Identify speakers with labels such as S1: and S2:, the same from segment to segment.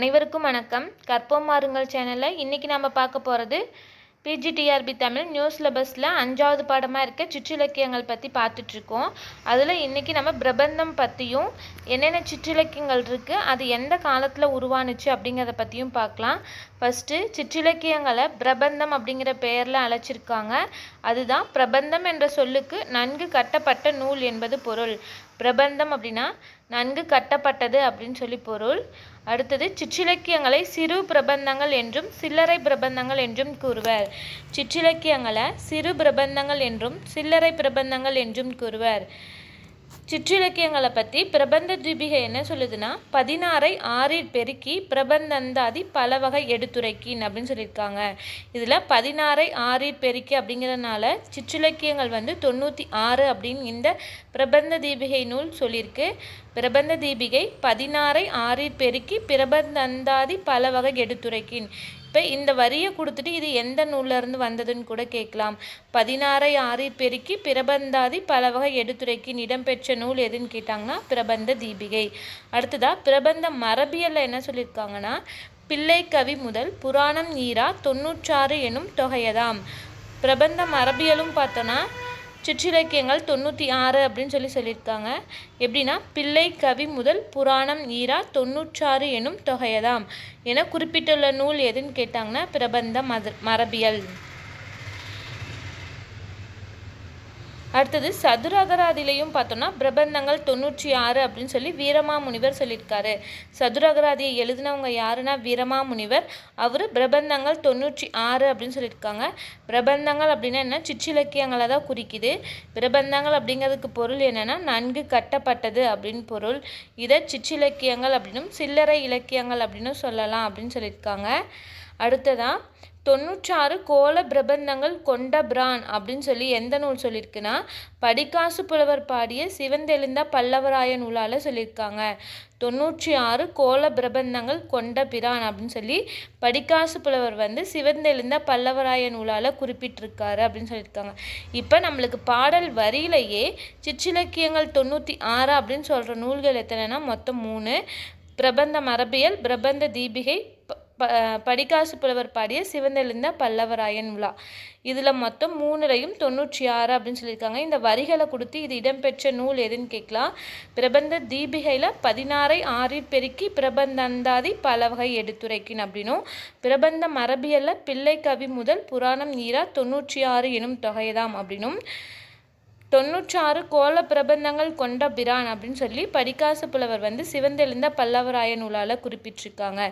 S1: அனைவருக்கும் வணக்கம். கற்போம் மாறுங்கள் சேனலில். இன்றைக்கி நம்ம பார்க்க போகிறது பிஜிடிஆர்பி தமிழ் நியூஸ் சிலபஸில் அஞ்சாவது பாடமாக இருக்க சிற்றிலக்கியங்கள் பற்றி பார்த்துட்ருக்கோம் அதில் இன்றைக்கி நம்ம பிரபந்தம் பற்றியும் என்னென்ன சிற்றிலக்கியங்கள் இருக்குது அது எந்த காலத்தில் உருவானுச்சு அப்படிங்கிறத பற்றியும் பார்க்கலாம். ஃபஸ்ட்டு சிற்றிலக்கியங்களை பிரபந்தம் அப்படிங்கிற பெயரில் அழைச்சிருக்காங்க. அதுதான் பிரபந்தம் என்ற சொல்லுக்கு நன்கு கட்டப்பட்ட நூல் என்பது பொருள். பிரபந்தம் அப்படின்னா நன்கு கட்டப்பட்டது அப்படின்னு சொல்லி பொருள். அடுத்தது சிற்றிலக்கியங்களை சிறு பிரபந்தங்கள் என்றும் சில்லறை பிரபந்தங்கள் என்றும் கூறுவர். சிற்றிலக்கியங்களை சிறு பிரபந்தங்கள் என்றும் சில்லறை பிரபந்தங்கள் என்றும் கூறுவர். சிற்றிலக்கியங்களை பற்றி பிரபந்த தீபிகை என்ன சொல்லுதுன்னா பதினாறை ஆறில் பெருக்கி பிரபந்தந்தாதி பல வகை எடுத்துரைக்கின் அப்படின்னு சொல்லியிருக்காங்க. இதில் பதினாறை ஆறில் பெருக்கி அப்படிங்கிறதுனால சிற்றிலக்கியங்கள் வந்து தொண்ணூற்றி ஆறு அப்படின்னு இந்த பிரபந்த தீபிகை நூல் சொல்லியிருக்கு. பிரபந்த தீபிகை பதினாறை ஆறில் பெருக்கி பிரபந்தந்தாதி பல வகை எடுத்துரைக்கின். இப்போ இந்த வரியை கொடுத்துட்டு இது எந்த நூல்லேருந்து வந்ததுன்னு கூட கேட்கலாம். பதினாறை ஆறில் பெருக்கி பிரபந்தாதி பல வகை எடுத்துரைக்கின் இடம்பெற்ற நூல் எதுன்னு கேட்டாங்கன்னா பிரபந்த தீபிகை. அடுத்ததாக பிரபந்த மரபியலில் என்ன சொல்லியிருக்காங்கன்னா பிள்ளை கவி முதல் புராணம் ஈரா தொண்ணூற்றாறு எனும் தொகையதாம். பிரபந்த மரபியலும் பார்த்தோன்னா சிற்றிலக்கியங்கள் தொண்ணூற்றி ஆறு அப்படின்னு சொல்லி சொல்லியிருக்காங்க. எப்படின்னா பிள்ளை கவி முதல் புராணம் ஈரா தொண்ணூற்றாறு எனும் தொகையதாம் என குறிப்பிட்டுள்ள நூல் எதுன்னு கேட்டாங்கன்னா பிரபந்த மத மரபியல். அடுத்தது சதுரகராதிலையும் பார்த்தோம்னா பிரபந்தங்கள் தொண்ணூற்றி ஆறு அப்படின்னு சொல்லி வீரமாமுனிவர் சொல்லியிருக்காரு. சதுரகராதியை எழுதினவங்க யாருன்னா வீரமாமுனிவர். அவர் பிரபந்தங்கள் தொண்ணூற்றி ஆறு அப்படின்னு சொல்லியிருக்காங்க. பிரபந்தங்கள் அப்படின்னா என்ன? சிற்றிலக்கியங்களை தான் குறிக்குது. பிரபந்தங்கள் அப்படிங்கிறதுக்கு பொருள் என்னென்னா நன்கு கட்டப்பட்டது அப்படின்னு பொருள். இதை சிற்றிலக்கியங்கள் அப்படின்னும் சில்லறை இலக்கியங்கள் அப்படின்னு சொல்லலாம் அப்படின்னு சொல்லியிருக்காங்க. அடுத்ததான் தொண்ணூற்றாறு கோல பிரபந்தங்கள் கொண்ட பிரான் அப்படின்னு சொல்லி எந்த நூல் சொல்லியிருக்குன்னா படிக்காசு புலவர் பாடிய சிவந்தெழுந்த பல்லவராய நூலால் சொல்லியிருக்காங்க. தொண்ணூற்றி ஆறு கோல பிரபந்தங்கள் கொண்ட பிரான் அப்படின்னு சொல்லி படிக்காசு புலவர் வந்து சிவந்தெழுந்த பல்லவராய நூலால் குறிப்பிட்டிருக்காரு அப்படின்னு சொல்லியிருக்காங்க. இப்போ நம்மளுக்கு பாடல் வரியிலேயே சிற்றிலக்கியங்கள் தொண்ணூற்றி ஆறு அப்படின்னு சொல்கிற நூல்கள் எத்தனைனா மொத்தம் மூணு. பிரபந்த மரபியல் பிரபந்த தீபிகை ப படிக்காசு புலவர் பாடிய சிவந்தெழுந்த பல்லவராயன் விழா. இதில் மொத்தம் மூணுலையும் தொண்ணூற்றி ஆறு அப்படின்னு சொல்லியிருக்காங்க. இந்த வரிகளை கொடுத்து இது இடம்பெற்ற நூல் எதுன்னு கேட்கலாம். பிரபந்த தீபிகையில் பதினாறை ஆறில் பெருக்கி பிரபந்தந்தாதி பல வகை எடுத்துரைக்கின் அப்படின்னும் பிரபந்த மரபியலில் பிள்ளை கவி முதல் புராணம் ஈரா தொண்ணூற்றி ஆறு எனும் தொகைதாம் அப்படின்னும் தொண்ணூற்றாறு கோல பிரபந்தங்கள் கொண்ட பிரான் அப்படின்னு சொல்லி படிக்காசு புலவர் வந்து சிவந்தெழுந்த பல்லவராய நூலால் குறிப்பிட்டிருக்காங்க.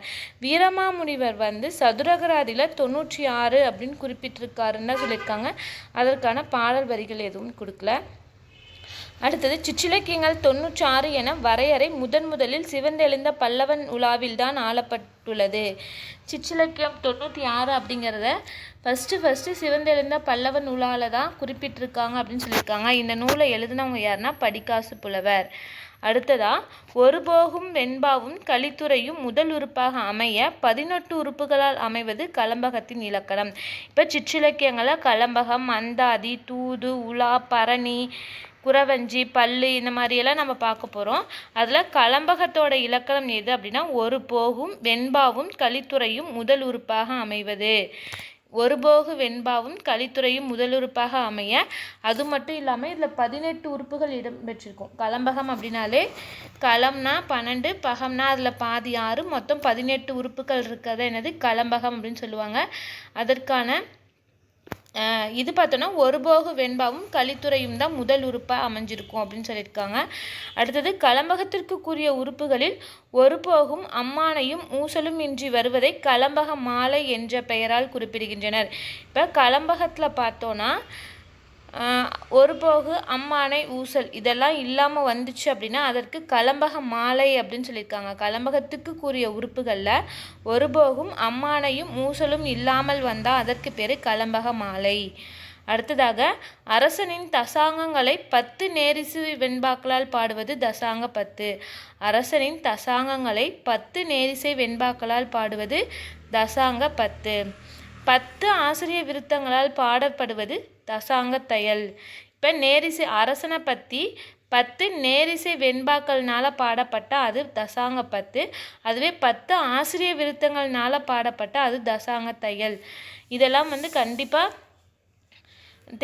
S1: வீரமாமுனிவர் வந்து சதுரகராதியில் தொண்ணூற்றி ஆறு அப்படின்னு குறிப்பிட்டிருக்காருன்னு தான் சொல்லியிருக்காங்க. அதற்கான பாடல் வரிகள் எதுவும் கொடுக்கல. அடுத்தது சிற்றிலக்கியங்கள் தொண்ணூற்றாறு என வரையறை முதன் முதலில் சிவந்தெழுந்த பல்லவன் உலாவில்தான் ஆளப்பட்டுள்ளது. சிற்றிலக்கியம் தொண்ணூற்றி ஆறு அப்படிங்கிறத ஃபஸ்ட்டு ஃபஸ்ட்டு சிவந்தெழுந்த பல்லவன் உலாவில் தான் குறிப்பிட்டிருக்காங்க அப்படின்னு சொல்லியிருக்காங்க. இந்த நூலை எழுதினவங்க யாருன்னா படிக்காசு புலவர். அடுத்ததா ஒரு போகும் வெண்பாவும் கலித்துறையும் முதல் உறுப்பாக அமைய பதினெட்டு உறுப்புகளால் அமைவது கலம்பகத்தின் இலக்கணம். இப்போ சிற்றிலக்கியங்களை கலம்பகம் அந்தாதி தூது உலா பரணி குறவஞ்சி பல்லு இந்த மாதிரியெல்லாம் நம்ம பார்க்க போகிறோம் அதில் கலம்பகத்தோட இலக்கணம் எது அப்படின்னா ஒரு போகும் வெண்பாவும் கலித்துறையும் முதல் உறுப்பாக அமைவது. ஒரு போகு வெண்பாவும் கலித்துறையும் முதலுறுப்பாக அமைய அது மட்டும் இல்லாமல் இதில் பதினெட்டு உறுப்புகள் இடம்பெற்றிருக்கும். கலம்பகம் அப்படின்னாலே களம்னா பன்னெண்டு பகம்னா அதில் பாதி ஆறு மொத்தம் பதினெட்டு உறுப்புகள் இருக்கிறத என்னது? கலம்பகம் அப்படின்னு சொல்லுவாங்க. அதற்கான இது பார்த்தோன்னா ஒரு போகு வெண்பாவும் கலித்துறையும் தான் முதல் உறுப்பாக அமைஞ்சிருக்கும் அப்படின்னு சொல்லியிருக்காங்க. அடுத்தது கலம்பகத்திற்குரிய உறுப்புகளில் ஒரு போகும் அம்மானையும் ஊசலும் இன்றி வருவதை கலம்பக மாலை என்ற பெயரால் குறிப்பிடுகின்றனர். இப்போ கலம்பகத்தில் பார்த்தோன்னா ஒரு போகு அம்மானை ஊசல். இதெல்லாம் இல்லாமல் வந்துச்சு அப்படின்னா அதற்கு கலம்பக மாலை அப்படின்னு சொல்லியிருக்காங்க. கலம்பகத்துக்கு கூறிய உறுப்புகளில் ஒரு போகும் அம்மானையும் ஊசலும் இல்லாமல் வந்தால் அதற்கு பேர் கலம்பக மாலை. அடுத்ததாக அரசனின் தசாங்கங்களை பத்து நேரிசு வெண்பாக்களால் பாடுவது தசாங்க பத்து. அரசனின் தசாங்கங்களை பத்து நேரிசை வெண்பாக்களால் பாடுவது தசாங்க பத்து. பத்து ஆசிரிய விருத்தங்களால் பாடப்படுவது தசாங்க தையல். இப்போ நேரிசை அரசனை பற்றி பத்து நேரிசை வெண்பாக்கள்னால பாடப்பட்ட அது தசாங்க பத்து. அதுவே பத்து ஆசிரிய விருத்தங்கள்னால பாடப்பட்ட அது தசாங்க தையல். இதெல்லாம் வந்து கண்டிப்பாக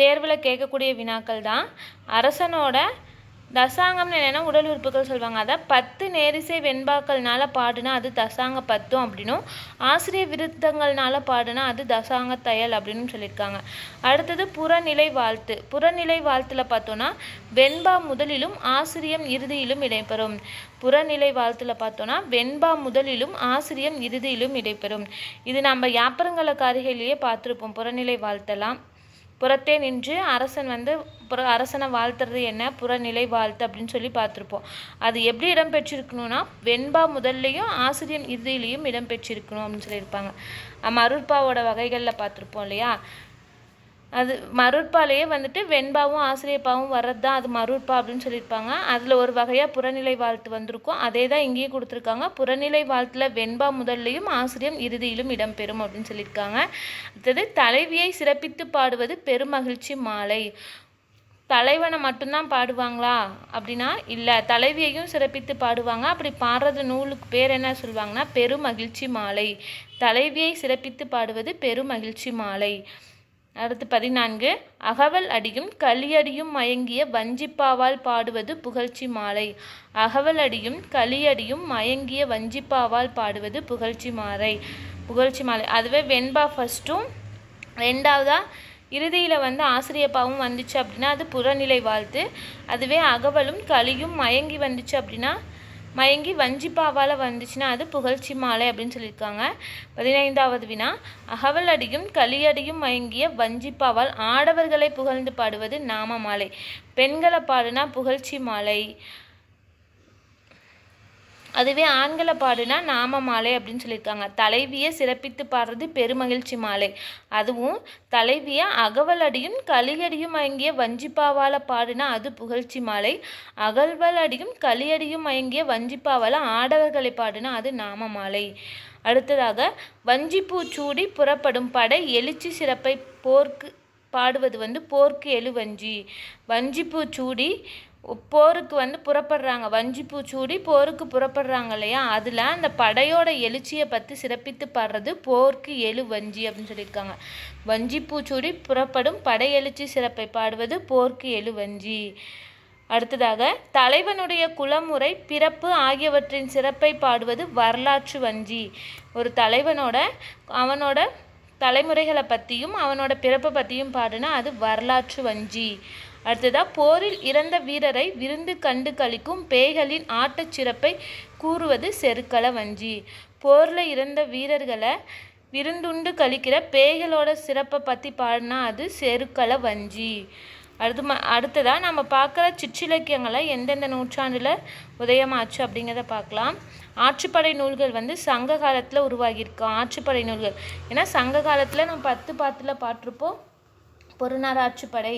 S1: தேர்வில் கேட்கக்கூடிய வினாக்கள் தான் அரசனோட தசாங்கம்னு என்னென்னா உடல் உறுப்புகள் சொல்லுவாங்க அதை பத்து நேரிசை வெண்பாக்கள்னால பாடுனா அது தசாங்க பத்தும் அப்படின்னும் ஆசிரிய விருத்தங்கள்னால பாடுனா அது தசாங்க தையல் அப்படின்னு சொல்லியிருக்காங்க. அடுத்தது புறநிலை வாழ்த்து. புறநிலை வாழ்த்தில் பார்த்தோன்னா வெண்பா முதலிலும் ஆசிரியம் இறுதியிலும் இடைபெறும் புறநிலை வாழ்த்தில் பார்த்தோன்னா வெண்பா முதலிலும் ஆசிரியம் இறுதியிலும் இடைபெறும் இது நம்ம யாப்பரங்கல காரிகையிலேயே பார்த்துருப்போம். புறநிலை வாழ்த்தெல்லாம் புறத்தே நின்று அரசன் வந்து புற அரசனை வாழ்த்துறது என்ன? புறநிலை வாழ்த்து அப்படின்னு சொல்லி பார்த்துருப்போம். அது எப்படி இடம்பெற்றிருக்கணும்னா வெண்பா முதல்லையும் ஆசிரியன் இறுதியிலையும் இடம்பெற்றிருக்கணும் அப்படின்னு சொல்லியிருப்பாங்க. நம்ம வகைகளில் பார்த்துருப்போம் இல்லையா? அது மருட்பாலேயே வந்துட்டு வெண்பாவும் ஆசிரியப்பாவும் வர்றது தான் அது மருட்பா அப்படின்னு சொல்லியிருப்பாங்க. அதில் ஒரு வகையாக புறநிலை வாழ்த்து வந்திருக்கும். அதே தான் இங்கேயும் கொடுத்துருக்காங்க. புறநிலை வாழ்த்தில் வெண்பா முதல்லையும் ஆசிரியம் இறுதியிலும் இடம்பெறும் அப்படின்னு சொல்லியிருக்காங்க. அடுத்தது தலைவியை சிறப்பித்து பாடுவது பெருமகிழ்ச்சி மாலை. தலைவனை மட்டும்தான் பாடுவாங்களா அப்படின்னா இல்லை தலைவியையும் சிறப்பித்து பாடுவாங்க. அப்படி பாடுறது நூலுக்கு பேர் என்ன சொல்லுவாங்கன்னா பெருமகிழ்ச்சி மாலை. தலைவியை சிறப்பித்து பாடுவது பெருமகிழ்ச்சி மாலை. அடுத்து பதினான்கு. அகவல் அடியும் களியடியும் மயங்கிய வஞ்சிப்பாவால் பாடுவது புகழ்ச்சி மாலை. அகவல் அடியும் களியடியும் மயங்கிய வஞ்சிப்பாவால் பாடுவது புகழ்ச்சி மாலை. புகழ்ச்சி மாலை. அதுவே வெண்பா ஃபஸ்ட்டும் ரெண்டாவதா இறுதியில் வந்து ஆசிரியப்பாவும் வந்துச்சு அப்படின்னா அது புறநிலை வாழ்த்து. அதுவே அகவலும் களியும் மயங்கி வந்துச்சு அப்படின்னா மயங்கி வஞ்சிப்பாவால் வந்துச்சுன்னா அது புகழ்ச்சி மாலை அப்படின்னு சொல்லியிருக்காங்க. பதினைந்தாவது வினா. அகவல் அடியும் களியடியும் மயங்கிய வஞ்சிப்பாவால் ஆடவர்களை புகழ்ந்து பாடுவது நாம மாலை. பெண்களை பாடுனா புகழ்ச்சி மாலை. அதுவே ஆண்களை பாடுனா நாம மாலை அப்படின்னு சொல்லியிருக்காங்க. தலைவியை சிறப்பித்து பாடுறது பெருமகிழ்ச்சி மாலை. அதுவும் தலைவியை அகவலடியும் களியடியும் மயங்கிய வஞ்சிப்பாவால் பாடுனா அது புகழ்ச்சி மாலை. அகல்வலடியும் களியடியும் மயங்கிய வஞ்சிப்பாவால் ஆடவர்களை பாடுனா அது நாம மாலை. அடுத்ததாக வஞ்சிப்பூ சூடி புறப்படும் படை எழுச்சி சிறப்பை போர்க்கு பாடுவது வந்து போர்க்கு எழுவஞ்சி. வஞ்சிப்பூ சூடி போருக்கு வந்து புறப்படுறாங்க. வஞ்சிப்பூ சூடி போருக்கு புறப்படுறாங்க இல்லையா? அதில் அந்த படையோட எழுச்சியை பற்றி சிறப்பித்து பாடுறது போருக்கு எழு வஞ்சி அப்படின்னு சொல்லியிருக்காங்க. வஞ்சிப்பூ சூடி புறப்படும் படை எழுச்சி சிறப்பை பாடுவது போர்க்கு எழு வஞ்சி. அடுத்ததாக தலைவனுடைய குலமுறை பிறப்பு ஆகியவற்றின் சிறப்பை பாடுவது வரலாற்று வஞ்சி. ஒரு தலைவனோட அவனோட தலைமுறைகளை பற்றியும் அவனோட பிறப்பை பற்றியும் பாடுனா அது வரலாற்று வஞ்சி. அடுத்ததாக போரில் இறந்த வீரரை விருந்து கண்டு கழிக்கும் பேய்களின் ஆட்டச் சிறப்பை கூறுவது செருக்கள வஞ்சி. போரில் இறந்த வீரர்களை விருந்துண்டு கழிக்கிற பேய்களோட சிறப்பை பற்றி பாடினா அது செருக்கள வஞ்சி. அடுத்து ம அடுத்ததாக நம்ம பார்க்குற சிற்றிலக்கியங்களை எந்தெந்த நூற்றாண்டில் உதயமாச்சு அப்படிங்கிறத பார்க்கலாம் ஆட்சிப்படை நூல்கள் வந்து சங்க காலத்தில் உருவாகியிருக்கு ஆட்சிப்படை நூல்கள். ஏன்னா சங்க காலத்தில் நம்ம பத்து பாத்தில் பாட்டிருப்போம் பொருநாராட்சிப்படை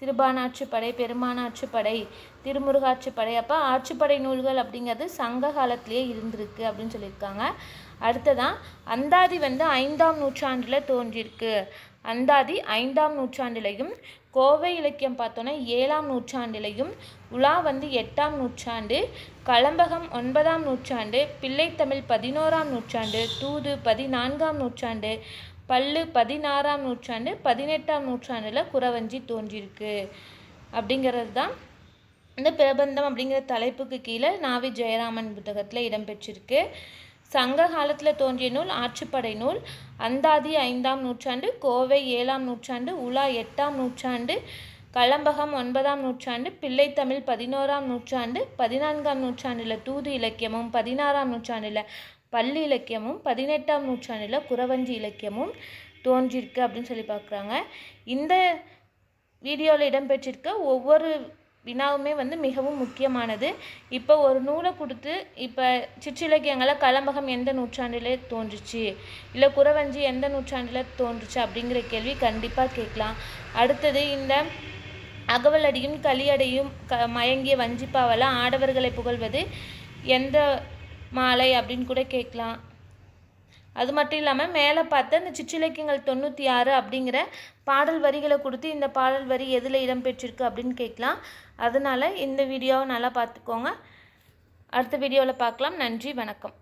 S1: சிறுபானாட்சிப்படை பெருமானாட்சிப்படை திருமுருகாட்சிப்படை அப்போ ஆட்சிப்படை நூல்கள் அப்படிங்கிறது சங்க காலத்திலேயே இருந்திருக்கு அப்படின்னு சொல்லியிருக்காங்க. அடுத்ததான் அந்தாதி வந்து ஐந்தாம் நூற்றாண்டில் தோன்றியிருக்கு. அந்தாதி ஐந்தாம் நூற்றாண்டிலையும் கோவை இலக்கியம் பார்த்தோன்னா ஏழாம் நூற்றாண்டிலையும் உலா வந்து எட்டாம் நூற்றாண்டு கலம்பகம் ஒன்பதாம் நூற்றாண்டு பிள்ளைத்தமிழ் பதினோராம் நூற்றாண்டு தூது பதினான்காம் நூற்றாண்டு பல்லு பதினாறாம் நூற்றாண்டு பதினெட்டாம் நூற்றாண்டில் குறவஞ்சி தோன்றியிருக்கு. அப்படிங்கிறது தான் இந்த பிரபந்தம் அப்படிங்கிற தலைப்புக்கு கீழே நாவி ஜெயராமன் புத்தகத்தில் இடம்பெற்றிருக்கு சங்க காலத்தில் தோன்றிய நூல் ஆட்சிப்படை நூல். அந்தாதி ஐந்தாம் நூற்றாண்டு கோவை ஏழாம் நூற்றாண்டு உலா எட்டாம் நூற்றாண்டு கலம்பகம் ஒன்பதாம் நூற்றாண்டு பிள்ளைத்தமிழ் பதினோராம் நூற்றாண்டு பதினான்காம் நூற்றாண்டில் தூது இலக்கியமும் பதினாறாம் நூற்றாண்டில் பள்ளி இலக்கியமும் பதினெட்டாம் நூற்றாண்டில் குறவஞ்சி இலக்கியமும் தோன்றியிருக்கு அப்படின்னு சொல்லி பார்க்குறாங்க. இந்த வீடியோவில் இடம்பெற்றிருக்க ஒவ்வொரு வினாவுமே வந்து மிகவும் முக்கியமானது. இப்போ ஒரு நூலை கொடுத்து இப்போ சிற்றிலக்கியங்களை கலம்பகம் எந்த நூற்றாண்டில் தோன்றுச்சு? இல்லை குறவஞ்சி எந்த நூற்றாண்டில் தோன்றுச்சு அப்படிங்கிற கேள்வி கண்டிப்பாக கேட்கலாம். அடுத்தது இந்த அகவலடியும் களியடையும் க மயங்கிய வஞ்சிப்பாவெல்லாம் ஆடவர்களை புகழ்வது எந்த மாலை அப்படின்னு கூட கேட்கலாம். அது மட்டும் இல்லாமல் மேலே பார்த்த இந்த சிற்றிலக்கியங்கள் தொண்ணூற்றி ஆறு அப்படிங்கிற பாடல் வரிகளை கொடுத்து இந்த பாடல் வரி எதில் இடம்பெற்றிருக்கு அப்படின்னு கேட்கலாம். அதனால் இந்த வீடியோவை நல்லா பார்த்துக்கோங்க. அடுத்த வீடியோவில் பார்க்கலாம். நன்றி வணக்கம்.